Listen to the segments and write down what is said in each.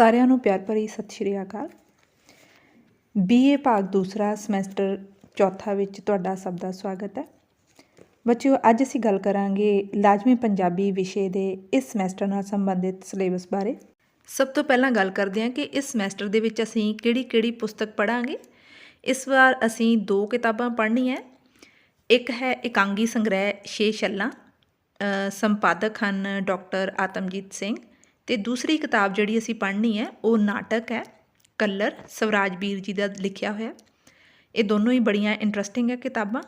ਸਾਰਿਆਂ ਨੂੰ ਪਿਆਰ ਭਰੀ ਸਤਿ ਸ਼੍ਰੀ ਅਕਾਲ। ਬੀਏ ਭਾਗ ਦੂਸਰਾ ਸਮੈਸਟਰ ਚੌਥਾ ਵਿੱਚ ਤੁਹਾਡਾ ਸਭ ਦਾ ਸਵਾਗਤ ਹੈ। ਬੱਚਿਓ, ਅੱਜ ਅਸੀਂ ਗੱਲ ਕਰਾਂਗੇ ਲਾਜ਼ਮੀ ਪੰਜਾਬੀ ਵਿਸ਼ੇ ਦੇ ਇਸ ਸਮੈਸਟਰ ਨਾਲ ਸੰਬੰਧਿਤ ਸਿਲੇਬਸ ਬਾਰੇ। ਸਭ ਤੋਂ ਪਹਿਲਾਂ ਗੱਲ ਕਰਦੇ ਹਾਂ ਕਿ ਇਸ ਸਮੈਸਟਰ ਦੇ ਵਿੱਚ ਅਸੀਂ ਕਿਹੜੀ-ਕਿਹੜੀ ਪੁਸਤਕ ਪੜ੍ਹਾਂਗੇ। ਇਸ ਵਾਰ ਅਸੀਂ ਦੋ ਕਿਤਾਬਾਂ ਪੜ੍ਹਨੀਆਂ ਇੱਕ ਹੈ ਇਕਾਂਗੀ ਸੰਗ੍ਰਹਿ ਛੇ ਛੱਲਾਂ ਸੰਪਾਦਕ ਹਨ ਡਾਕਟਰ ਆਤਮਜੀਤ ਸਿੰਘ ਤੇ ਦੂਸਰੀ ਕਿਤਾਬ ਜਿਹੜੀ ਅਸੀਂ ਪੜ੍ਹਨੀ ਹੈ, ਉਹ ਨਾਟਕ ਹੈ, ਕਲਰ ਸਵਰਾਜ ਵੀਰ ਜੀ ਦਾ ਲਿਖਿਆ ਹੋਇਆ। ਇਹ ਦੋਨੋਂ ਹੀ ਬੜੀਆਂ ਇੰਟਰਸਟਿੰਗ ਹੈ ਕਿਤਾਬਾਂ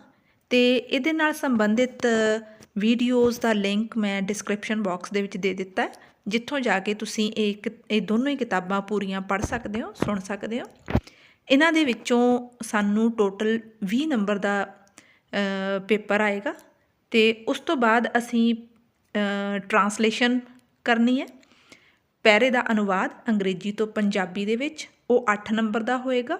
ਤੇ ਇਹਦੇ ਨਾਲ ਸੰਬੰਧਿਤ ਵੀਡੀਓਜ਼ ਦਾ ਲਿੰਕ ਮੈਂ ਡਿਸਕ੍ਰਿਪਸ਼ਨ ਬਾਕਸ ਦੇ ਵਿੱਚ ਦੇ ਦਿੱਤਾ ਹੈ, ਜਿੱਥੋਂ ਜਾ ਕੇ ਤੁਸੀਂ ਇਹ ਕਿ- ਇਹ ਦੋਨੋਂ ਹੀ ਕਿਤਾਬਾਂ ਪੂਰੀਆਂ ਪੜ੍ਹ ਸਕਦੇ ਹੋ, ਸੁਣ ਸਕਦੇ ਹੋ। ਇਹਨਾਂ ਦੇ ਵਿੱਚੋਂ ਸਾਨੂੰ ਟੋਟਲ 20 ਨੰਬਰ ਦਾ ਪੇਪਰ ਆਏਗਾ ਤੇ ਉਸ ਤੋਂ ਬਾਅਦ ਅਸੀਂ ਟਰਾਂਸਲੇਸ਼ਨ ਕਰਨੀ ਹੈ। ਪੈਰੇ ਦਾ ਅਨੁਵਾਦ ਅੰਗਰੇਜ਼ੀ ਤੋਂ ਪੰਜਾਬੀ ਦੇ ਵਿੱਚ, ਉਹ 8 ਨੰਬਰ ਦਾ ਹੋਏਗਾ।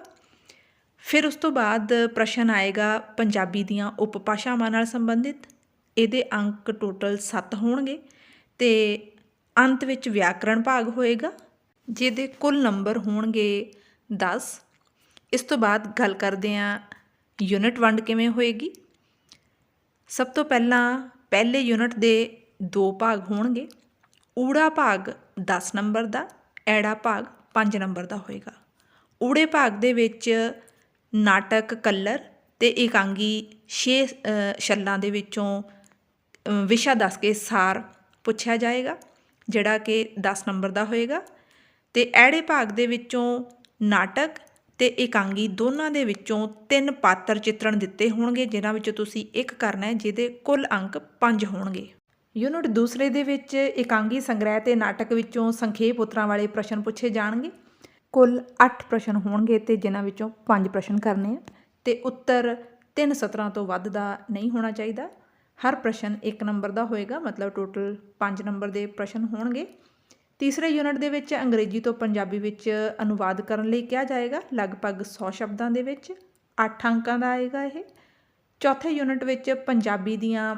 ਫਿਰ ਉਸ ਤੋਂ ਬਾਅਦ ਪ੍ਰਸ਼ਨ ਆਏਗਾ ਪੰਜਾਬੀ ਦੀਆਂ ਉਪਭਾਸ਼ਾਵਾਂ ਨਾਲ ਸੰਬੰਧਿਤ। ਇਹਦੇ ਅੰਕ ਟੋਟਲ 7 ਹੋਣਗੇ ਤੇ ਅੰਤ ਵਿੱਚ ਵਿਆਕਰਣ ਭਾਗ ਹੋਏਗਾ, ਜਿਹਦੇ ਕੁੱਲ ਨੰਬਰ ਹੋਣਗੇ 10 ਇਸ ਤੋਂ ਬਾਅਦ ਗੱਲ ਕਰਦੇ ਹਾਂ ਯੂਨਿਟ ਵੰਡ ਕਿਵੇਂ ਹੋਏਗੀ। ਸਭ ਤੋਂ ਪਹਿਲਾਂ ਪਹਿਲੇ ਯੂਨਿਟ ਦੇ ਦੋ ਭਾਗ ਹੋਣਗੇ। ਊੜਾ ਭਾਗ 10 ਨੰਬਰ ਦਾ, ਐੜਾ ਭਾਗ 5 ਨੰਬਰ ਦਾ ਹੋਏਗਾ। ਊੜੇ ਭਾਗ ਦੇ ਵਿੱਚ ਨਾਟਕ ਕੱਲਰ ਤੇ ਇਕਾਂਗੀ 6 ਛੱਲਾਂ ਦੇ ਵਿੱਚੋਂ ਵਿਸ਼ਾ ਦੱਸ ਕੇ ਸਾਰ ਪੁੱਛਿਆ ਜਾਏਗਾ, ਜਿਹੜਾ ਕਿ 10 ਨੰਬਰ ਦਾ ਹੋਏਗਾ। ਤੇ ਐੜੇ ਭਾਗ ਦੇ ਵਿੱਚੋਂ ਨਾਟਕ ਤੇ ਇਕਾਂਗੀ ਦੋਨਾਂ ਦੇ ਵਿੱਚੋਂ ਤਿੰਨ ਪਾਤਰ ਚਿੱਤਰਣ ਦਿੱਤੇ ਹੋਣਗੇ, ਜਿਨ੍ਹਾਂ ਵਿੱਚੋਂ ਤੁਸੀਂ ਇੱਕ ਕਰਨਾ ਹੈ, ਜਿਹਦੇ ਕੁੱਲ ਅੰਕ 5 ਹੋਣਗੇ। ਯੂਨਿਟ ਦੂਸਰੇ ਦੇ ਵਿੱਚ ਇਕਾਂਗੀ ਸੰਗ੍ਰਹਿ ਤੇ ਨਾਟਕ ਵਿੱਚੋਂ ਸੰਖੇਪ ਉਤਰਾਂ ਵਾਲੇ ਪ੍ਰਸ਼ਨ ਪੁੱਛੇ ਜਾਣਗੇ। ਕੁੱਲ 8 ਪ੍ਰਸ਼ਨ ਹੋਣਗੇ ਤੇ ਜਿਨ੍ਹਾਂ ਵਿੱਚੋਂ 5 ਪ੍ਰਸ਼ਨ ਕਰਨੇ ਆ ਤੇ ਉੱਤਰ ਤਿੰਨ ਸਤਰਾਂ ਤੋਂ ਵੱਧ ਦਾ ਨਹੀਂ ਹੋਣਾ ਚਾਹੀਦਾ। ਹਰ ਪ੍ਰਸ਼ਨ 1 ਨੰਬਰ ਦਾ ਹੋਏਗਾ, ਮਤਲਬ ਟੋਟਲ 5 ਨੰਬਰ ਦੇ ਪ੍ਰਸ਼ਨ ਹੋਣਗੇ। ਤੀਸਰੇ ਯੂਨਿਟ ਦੇ ਵਿੱਚ ਅੰਗਰੇਜ਼ੀ ਤੋਂ ਪੰਜਾਬੀ ਵਿੱਚ ਅਨੁਵਾਦ ਕਰਨ ਲਈ ਕਿਹਾ ਜਾਏਗਾ, ਲਗਭਗ 100 ਸ਼ਬਦਾਂ ਦੇ ਵਿੱਚ 8 ਅੰਕਾਂ ਦਾ ਆਏਗਾ ਇਹ। ਚੌਥੇ ਯੂਨਿਟ ਵਿੱਚ ਪੰਜਾਬੀ ਦੀਆਂ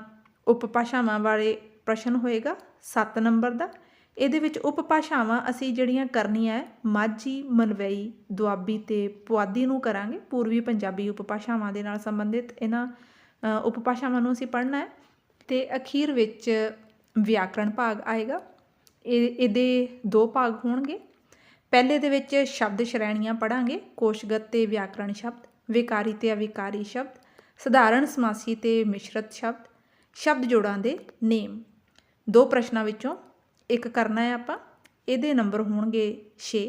ਉਪਭਾਸ਼ਾਵਾਂ ਬਾਰੇ ਪ੍ਰਸ਼ਨ ਹੋਏਗਾ 7 ਨੰਬਰ ਦਾ। ਇਹਦੇ ਵਿੱਚ ਉਪਭਾਸ਼ਾਵਾਂ ਅਸੀਂ ਜਿਹੜੀਆਂ ਕਰਨੀਆਂ ਹੈ, ਮਾਝੀ ਮਨਵਈ ਦੁਆਬੀ ਤੇ ਪੁਆਧੀ ਨੂੰ ਕਰਾਂਗੇ। ਪੂਰਬੀ ਪੰਜਾਬੀ ਉਪਭਾਸ਼ਾਵਾਂ ਦੇ ਨਾਲ ਸੰਬੰਧਿਤ ਇਹਨਾਂ ਉਪਭਾਸ਼ਾਵਾਂ ਨੂੰ ਅਸੀਂ ਪੜ੍ਹਨਾ ਹੈ। ਤੇ ਅਖੀਰ ਵਿੱਚ ਵਿਆਕਰਣ ਭਾਗ ਆਏਗਾ। ਇਹ, ਇਹਦੇ ਦੋ ਭਾਗ ਹੋਣਗੇ। ਪਹਿਲੇ ਦੇ ਵਿੱਚ ਸ਼ਬਦ ਸ਼੍ਰੇਣੀਆਂ ਪੜਾਂਗੇ ਕੋਸ਼ਗਤ ਤੇ ਵਿਆਕਰਣ ਸ਼ਬਦ, ਵਿਕਾਰੀ ਤੇ ਅਵਿਕਾਰੀ ਸ਼ਬਦ, ਸਧਾਰਨ ਸਮਾਸੀ ਤੇ ਮਿਸ਼ਰਤ ਸ਼ਬਦ ਸ਼ਬਦ ਜੋੜਾਂ ਦੇ ਨੇਮ। ਦੋ ਪ੍ਰਸ਼ਨਾਂ ਵਿੱਚੋਂ ਇੱਕ ਕਰਨਾ ਹੈ ਆਪਾਂ, ਇਹਦੇ ਨੰਬਰ ਹੋਣਗੇ 6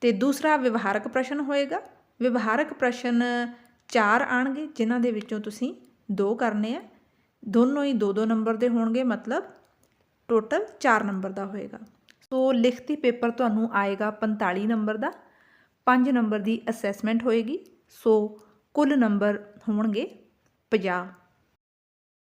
ਤੇ ਦੂਸਰਾ ਵਿਵਹਾਰਕ ਪ੍ਰਸ਼ਨ ਹੋਏਗਾ। ਵਿਵਹਾਰਕ ਪ੍ਰਸ਼ਨ ਚਾਰ ਆਣਗੇ, ਜਿਨ੍ਹਾਂ ਦੇ ਵਿੱਚੋਂ ਤੁਸੀਂ ਦੋ ਕਰਨੇ ਆ। ਦੋਨੋਂ ਹੀ ਦੋ ਦੋ ਨੰਬਰ ਦੇ ਹੋਣਗੇ, ਮਤਲਬ ਟੋਟਲ 4 ਨੰਬਰ ਦਾ ਹੋਏਗਾ। ਸੋ ਲਿਖਤੀ ਪੇਪਰ ਤੁਹਾਨੂੰ ਆਏਗਾ 45 ਨੰਬਰ ਦਾ 5 ਨੰਬਰ ਦੀ ਅਸੈਸਮੈਂਟ ਹੋਏਗੀ। ਸੋ ਕੁੱਲ ਨੰਬਰ ਹੋਣਗੇ 50